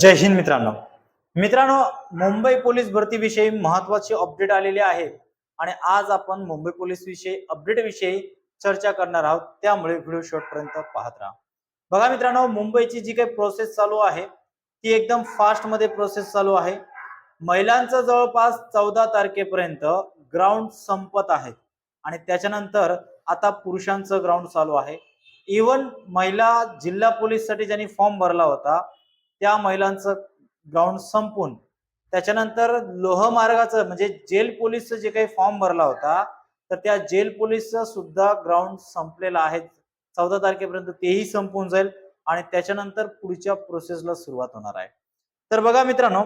जय हिंद मित्रांनो. मित्रांनो मुंबई पोलीस भरतीविषयी महत्वाची अपडेट आलेली आहे आणि आज आपण मुंबई पोलीस विषयी अपडेट विषयी चर्चा करणार आहोत. त्यामुळे व्हिडिओ शेवटपर्यंत पाहत राहा. बघा मित्रांनो मुंबईची जी काही प्रोसेस चालू आहे ती एकदम फास्टमध्ये प्रोसेस चालू आहे. महिलांचं जवळपास चौदा तारखेपर्यंत ग्राउंड संपत आहे. आणि त्याच्यानंतर आता पुरुषांचं ग्राउंड चालू आहे. इवन महिला जिल्हा पोलीससाठी ज्यांनी फॉर्म भरला होता त्या महिलांचं ग्राउंड संपून त्याच्यानंतर लोहमार्गाचं म्हणजे जेल पोलीसचं जे काही फॉर्म भरला होता तर त्या जेल पोलीसचं सुद्धा ग्राउंड संपलेलं आहे. चौदा तारखेपर्यंत तेही संपून जाईल आणि त्याच्यानंतर पुढच्या प्रोसेसला सुरुवात होणार आहे. तर बघा मित्रांनो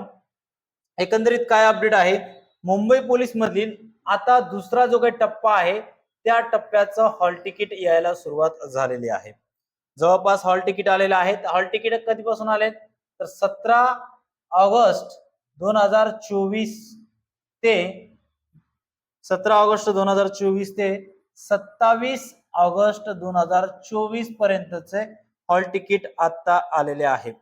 एकंदरीत काय अपडेट आहे? मुंबई पोलीस मधील आता दुसरा जो काही टप्पा आहे त्या टप्प्याचं हॉल तिकीट यायला सुरुवात झालेली आहे. जवळपास हॉल तिकीट आलेलं आहे हॉल तिकीट कधीपासून आले तर सतरा ऑगस्ट दोन हजार चोवीस ते सतरा ऑगस्ट दोन हजार चोवीस ते सत्तावीस ऑगस्ट दोन हजार चोवीस पर्यंतचे हॉल तिकीट आता आलेले आहे.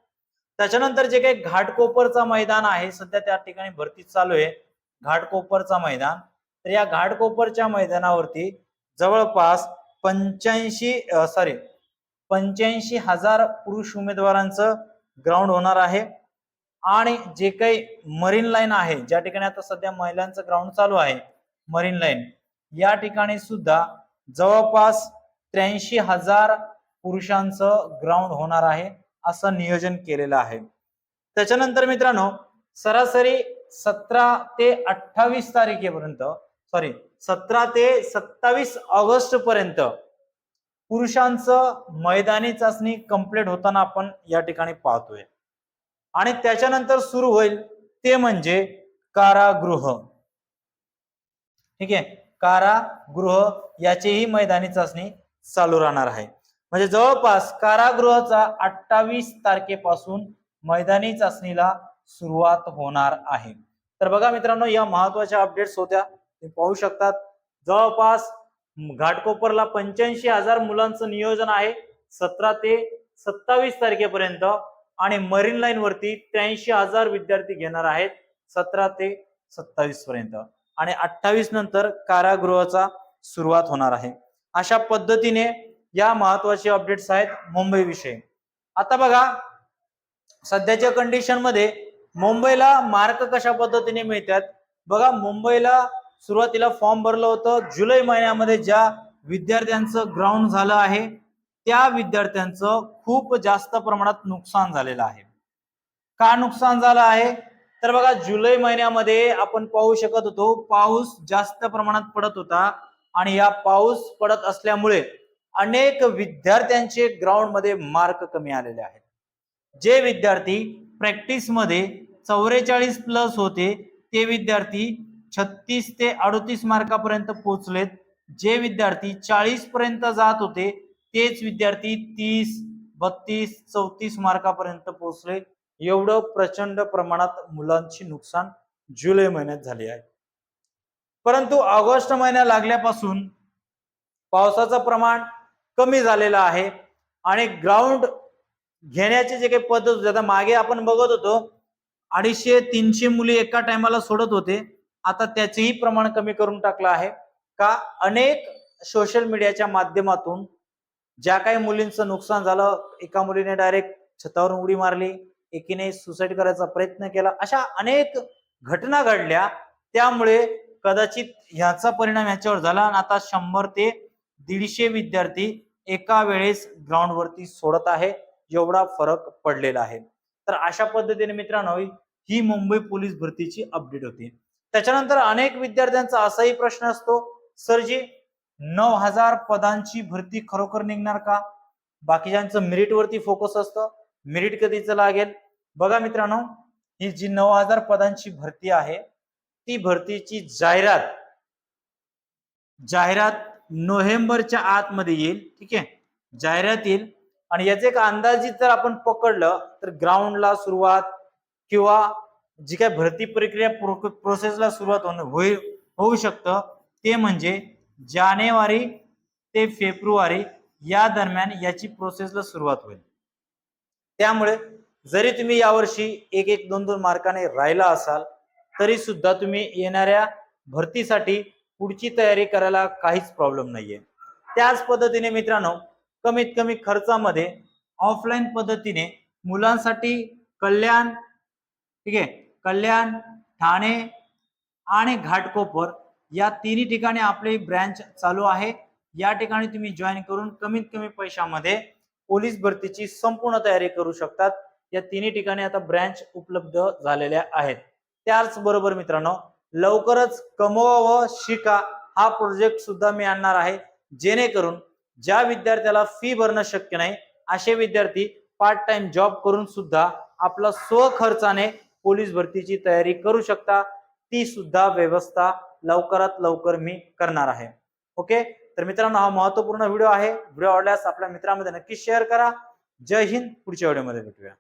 त्याच्यानंतर जे काही घाटकोपरचा मैदान आहे सध्या त्या ठिकाणी भरती चालू आहे. घाटकोपरचा मैदान. तर या घाटकोपरच्या मैदानावरती जवळपास पंच्याऐंशी सॉरी पंच्याऐंशी हजार पुरुष उमेदवारांचं ग्राउंड होणार आहे. आणि जे काही मरीन लाईन आहे ज्या ठिकाणी आता सध्या महिलांचं ग्राउंड चालू आहे मरीन लाईन या ठिकाणी सुद्धा जवळपास त्र्याऐंशी हजार पुरुषांचं ग्राउंड होणार आहे असं नियोजन केलेलं आहे. त्याच्यानंतर मित्रांनो सरासरी सतरा ते अठ्ठावीस तारखेपर्यंत सॉरी सतरा ते सत्तावीस ऑगस्ट पर्यंत पुरुषांचं मैदानी चाचणी कंप्लीट होताना आपण या ठिकाणी पाहतोय. आणि त्याच्यानंतर सुरू होईल ते म्हणजे कारागृह. ठीक आहे? कारागृह याचीही मैदानी चाचणी चालू राहणार आहे. म्हणजे जवळपास कारागृहाचा अठ्ठावीस तारखेपासून मैदानी चाचणीला सुरुवात होणार आहे. तर बघा मित्रांनो या महत्त्वाच्या अपडेट्स होत्या. तुम्ही पाहू शकतात. जवळपास घाटकोपरला पंच्याऐंशी हजार मुलांचं नियोजन आहे. सतरा ते सत्तावीस तारखेपर्यंत आणि मरीन लाईन वरती त्र्याऐंशी हजार विद्यार्थी घेणार आहेत. सतरा ते सत्तावीस पर्यंत. आणि अठ्ठावीस नंतर कारागृहाचा सुरुवात होणार आहे. अशा पद्धतीने या महत्त्वाचे अपडेट्स आहेत मुंबई विषयी. आता बघा सध्याच्या कंडिशनमध्ये मुंबईला मार्क कशा पद्धतीने मिळतात? बघा मुंबईला सुरुवातीला फॉर्म भरलं होतं. जुलै महिन्यामध्ये ज्या विद्यार्थ्यांचं ग्राउंड झालं आहे त्या विद्यार्थ्यांचं खूप जास्त प्रमाणात नुकसान झालेलं आहे. का नुकसान झालं आहे? तर बघा जुलै महिन्यामध्ये आपण पाहू शकत होतो पाऊस जास्त प्रमाणात पडत होता आणि या पाऊस पडत असल्यामुळे अनेक विद्यार्थ्यांचे ग्राउंडमध्ये मार्क कमी आलेले आहेत. जे विद्यार्थी प्रॅक्टिसमध्ये चौवेचाळीस प्लस होते ते विद्यार्थी छत्तीस ते अडतीस मार्कापर्यंत पोहोचलेत. जे विद्यार्थी चाळीस पर्यंत जात होते तेच विद्यार्थी तीस बत्तीस चौतीस मार्कापर्यंत पोहोचले. एवढं प्रचंड प्रमाणात मुलांची नुकसान जुलै महिन्यात झाली आहे. परंतु ऑगस्ट महिन्या लागल्यापासून पावसाचं प्रमाण कमी झालेलं आहे आणि ग्राउंड घेण्याचे जे काही पद्धत होती आता मागे आपण बघत होतो अडीचशे तीनशे मुली एका टायमाला सोडत होते. आता त्याचेही प्रमाण कमी करून टाकलं आहे. का अनेक सोशल मीडियाच्या माध्यमातून ज्या काही मुलींचं नुकसान झालं एका मुलीने डायरेक्ट छतावरून उडी मारली एकीने सुसाईड करायचा प्रयत्न केला अशा अनेक घटना घडल्या. त्यामुळे कदाचित ह्याचा परिणाम याच्यावर झाला आणि आता शंभर ते दीडशे विद्यार्थी एका वेळेस ग्राउंड वरती सोडत आहे. एवढा फरक पडलेला आहे. तर अशा पद्धतीने मित्रांनो ही मुंबई पोलीस भरतीची अपडेट होती. त्याच्यानंतर अनेक विद्यार्थ्यांचा असाही प्रश्न असतो सर जी नऊ हजार पदांची भरती खरोखर निघणार का? बाकीच्यांचं मेरिटवरती फोकस असतं. मेरिट कधीच लागेल? बघा मित्रांनो ही जी नऊ हजार पदांची भरती आहे ती भरतीची जाहिरात जाहिरात नोव्हेंबरच्या आतमध्ये येईल ठीक आहे? जाहिरात येईल. आणि याचे एक अंदाजित जर आपण पकडलं तर ग्राउंडला सुरुवात किंवा जी काय भरती प्रक्रिया प्रोसेसला सुरुवात होणं होईल होऊ शकतं ते म्हणजे जानेवारी ते फेब्रुवारी या दरम्यान याची प्रोसेसला सुरुवात होईल. त्यामुळे जरी तुम्ही यावर्षी एक एक दोन दोन मार्काने राहिला असाल तरी सुद्धा तुम्ही येणाऱ्या भरतीसाठी पुढची तयारी करायला काहीच प्रॉब्लेम नाहीये. त्याच पद्धतीने मित्रांनो कमीत कमी खर्चामध्ये ऑफलाईन पद्धतीने मुलांसाठी कल्याण ठीक आहे कल्याण ठाणे आणि घाटकोपर या तिन्ही ठिकाणी आपली ब्रँच चालू आहे. या ठिकाणी तुम्ही जॉईन करून कमीत कमी पैशामध्ये पोलीस भरतीची संपूर्ण तयारी करू शकतात. या तिन्ही ठिकाणी आता ब्रँच उपलब्ध झालेल्या आहेत. त्याचबरोबर मित्रांनो लवकरच कमवा व शिका हा प्रोजेक्ट सुद्धा मी आणणार आहे. जेणेकरून ज्या विद्यार्थ्याला फी भरणं शक्य नाही असे विद्यार्थी पार्ट टाइम जॉब करून सुद्धा आपला स्वखर्चाने पोलीस भरतीची तयारी करू शकता ती सुद्धा व्यवस्था लवकरात लवकर मी करणार आहे. ओके तर मित्रांनो हा महत्त्वपूर्ण व्हिडिओ आहे. व्हिडिओ आवडल्यास आपल्या मित्रांमध्ये नक्की शेअर करा. जय हिंद. पुढच्या व्हिडिओमध्ये भेटूया.